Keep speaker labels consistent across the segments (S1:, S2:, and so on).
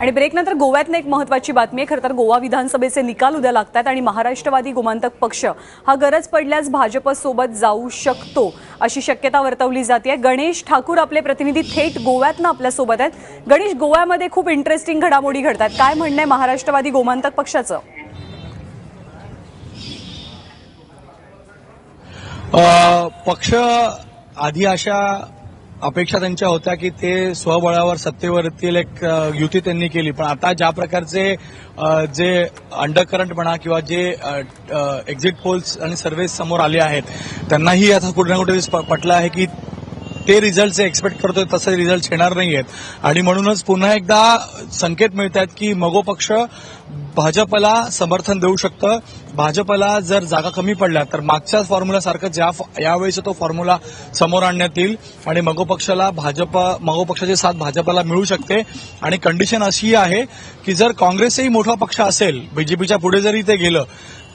S1: आणि ब्रेकनंतर गोव्यातनं एक महत्वाची बातमी आहे. खरं तर गोवा विधानसभेचे निकाल उद्या लागतात आणि महाराष्ट्रवादी गोमांतक पक्ष हा गरज पडल्यास भाजपसोबत जाऊ शकतो अशी शक्यता वर्तवली जाते. गणेश ठाकूर आपले प्रतिनिधी थेट गोव्यातनं आपल्यासोबत आहेत. गणेश गोव्यामध्ये खूप इंटरेस्टिंग घडामोडी घडतात. काय म्हणणं आहे महाराष्ट्रवादी गोमांतक पक्षाचं?
S2: पक्ष आधी अशा अपेक्षा त्यांच्या होत्या की ते स्वबळावर सत्तेवर येतील एक युती त्यांनी केली. पण आता ज्या प्रकारचे जे अंडरकरंट म्हणा किंवा जे एक्झिट पोल्स आणि सर्व्हे समोर आले आहेत त्यांनाही आता कुठे ना कुठे पटलं आहे की ते रिझल्ट जे एक्सपेक्ट करतोय तसे रिझल्ट येणार नाही आहेत आणि म्हणूनच पुन्हा एकदा संकेत मिळत आहेत की मगो पक्ष भाजपला समर्थन देऊ शकतं. भाजपला जर जागा कमी पडल्या तर मागच्या फॉर्म्युलासारखंच या यावेळीचा तो फॉर्म्युला समोर आणण्यात येईल. आणि मगो पक्षाला भाजप मगो पक्षाची साथ भाजपला मिळू शकते. आणि कंडिशन अशी आहे की जर काँग्रेसही मोठा पक्ष असेल बीजेपीच्या पुढे जरी ते गेलं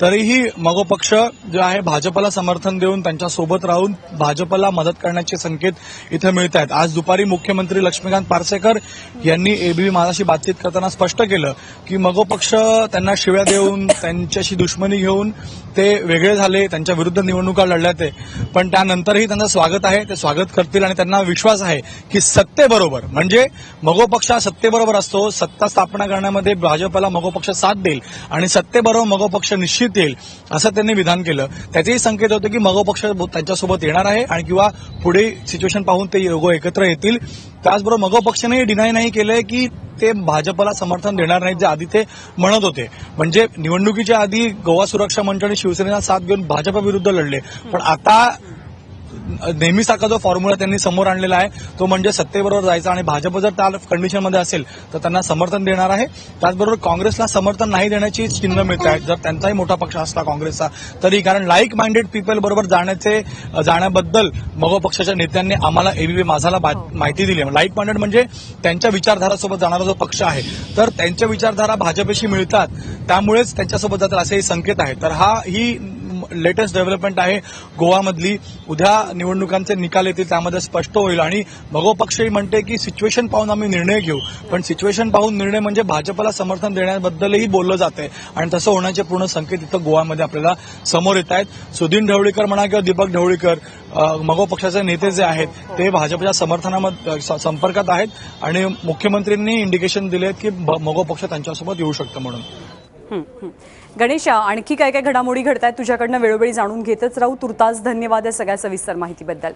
S2: तरीही मगोपक्ष जे आहे भाजपला समर्थन देऊन त्यांच्यासोबत राहून भाजपला मदत करण्याचे संकेत इथं मिळत आहेत आज दुपारी मुख्यमंत्री लक्ष्मीकांत पार्सेकर यांनी एबीबी माझाशी बातचीत करताना स्पष्ट केलं की मगोपक्ष त्यांना शिव्या देऊन त्यांच्याशी दुश्मनी घेऊन ते वेगळे झाले त्यांच्या विरुद्ध निवडणुका लढल्या ते. पण त्यानंतरही त्यांचं स्वागत आहे ते स्वागत करतील आणि त्यांना विश्वास आहे की सत्तेबरोबर म्हणजे मगोपक्ष हा सत्तेबरोबर असतो सत्ता स्थापना करण्यामध्ये भाजपला मगोपक्ष साथ देईल. आणि सत्तेबरोबर मगो पक्ष निश्चित येईल असं त्यांनी विधान केलं. त्याचेही संकेत होते की मगो पक्ष त्यांच्यासोबत येणार आहे आणि किंवा पुढे सिच्युएशन पाहून ते दोघं एकत्र येतील. त्याचबरोबर मगो पक्षाने डिनाय नाही केलंय की ते भाजपला समर्थन देणार नाहीत जे आधी ते म्हणत होते. म्हणजे निवडणुकीच्या आधी गोवा सुरक्षा मंच आणि शिवसेनेला साथ घेऊन भाजप विरुद्ध लढले. पण आता नेहमीसारखा जो फॉर्म्युला त्यांनी समोर आणलेला आहे तो म्हणजे सत्तेबरोबर जायचा आणि भाजप जर त्या कंडिशनमध्ये असेल तर त्यांना समर्थन देणार आहे. त्याचबरोबर काँग्रेसला समर्थन नाही देण्याची चिन्ह मिळत आहेत. जर त्यांचाही मोठा पक्ष असला काँग्रेसचा तरी कारण लाईक माइंडेड पीपल बरोबर जाण्याचे जाण्याबद्दल मगो पक्षाच्या नेत्यांनी आम्हाला एबीपी माझाला माहिती दिली लाईक माइंडेड म्हणजे त्यांच्या विचारधारासोबत जाणारा जो पक्ष आहे तर त्यांच्या विचारधारा भाजपशी मिळतात. त्यामुळेच त्यांच्यासोबत जातात असेही संकेत आहेत तर हा ही लेटेस्ट डेव्हलपमेंट आहे गोवामधली. उद्या निवडणुकांचे निकाल येतील त्यामध्ये स्पष्ट होईल. आणि मगो पक्षही म्हणते की सिच्युएशन पाहून आम्ही निर्णय घेऊ. पण सिच्युएशन पाहून निर्णय म्हणजे भाजपला समर्थन देण्याबद्दलही बोललं जाते आणि तसं होण्याचे पूर्ण संकेत इथं गोवामध्ये आपल्याला समोर येत आहेत. सुदीन ढवळीकर म्हणा किंवा दीपक ढवळीकर मगो पक्षाचे नेते जे आहेत ते भाजपच्या समर्थनामध्ये स- संपर्कात आहेत. आणि मुख्यमंत्र्यांनी इंडिकेशन दिले की मगो पक्ष त्यांच्यासोबत येऊ शकतं म्हणून.
S1: गणेशा आणखी काय काय घडामोडी घडतायत तुझ्याकडनं वेळोवेळी जाणून घेतच राहू. तुर्तास धन्यवाद या सगळ्या सविस्तर माहितीबद्दल.